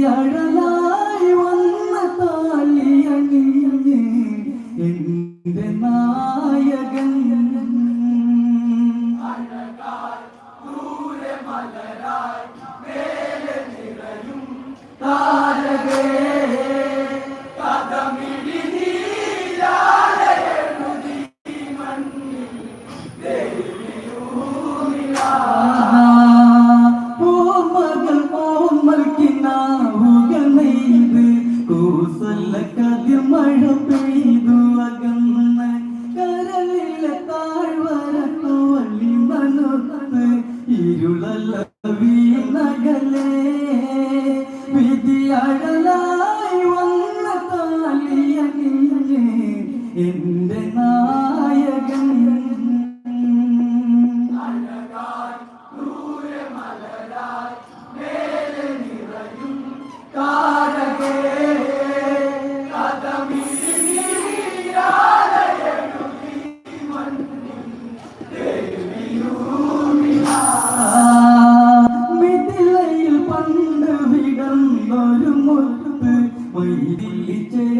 yaralar എന്റെ നായകൻ പണ്ട് വിടന്നൊരു മുത്ത് വൈദിച്ചേ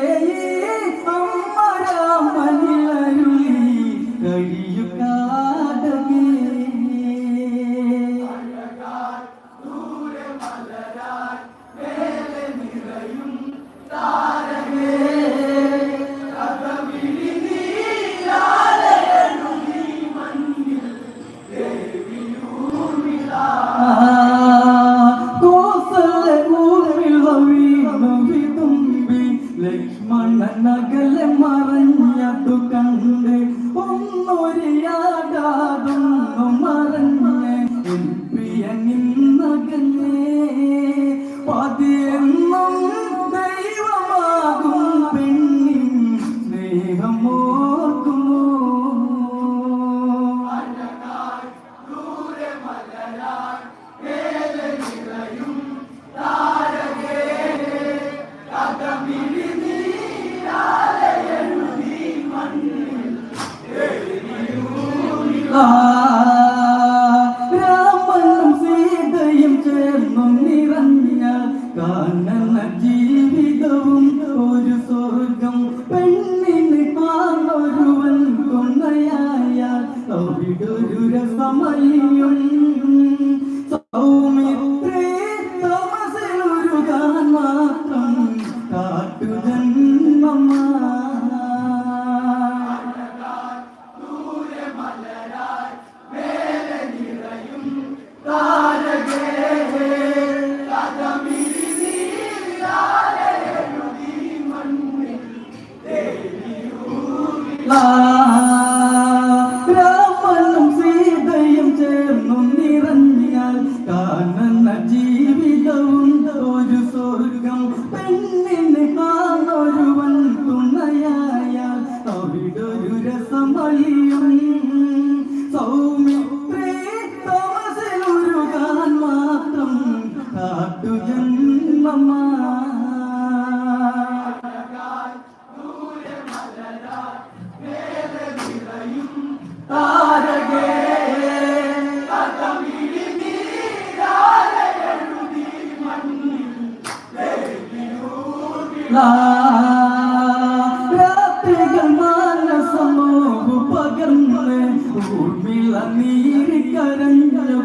回忆。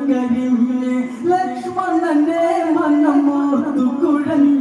കരിഞ്ഞ് ലക്ഷ്മണന്റെ മനം ഓർത്തു കുഴഞ്ഞ്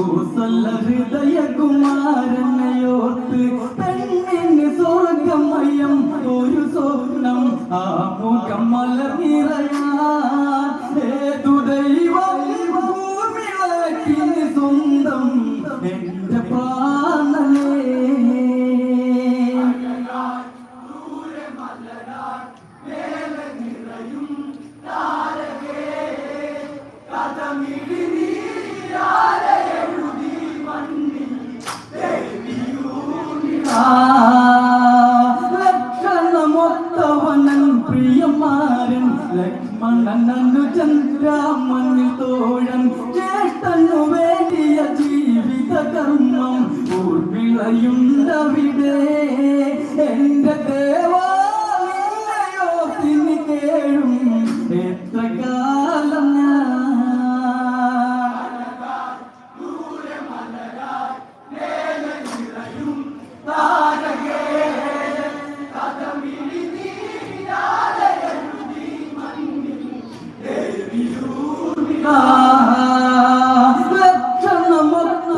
റസൂസല്ല ഹൃദയ കുമാരനെയോർത്ത്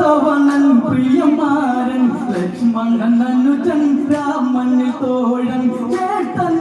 തവണൻ പ്രിയമാരൻ ലക്ഷ്മണൻ അനുജൻ രാമനിൽ തോഴൻ കേട്ടൻ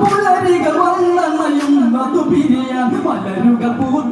പുലരികൾ വന്നമയും അതു പിരിയാൻ മലരുകൾ പൂത്തു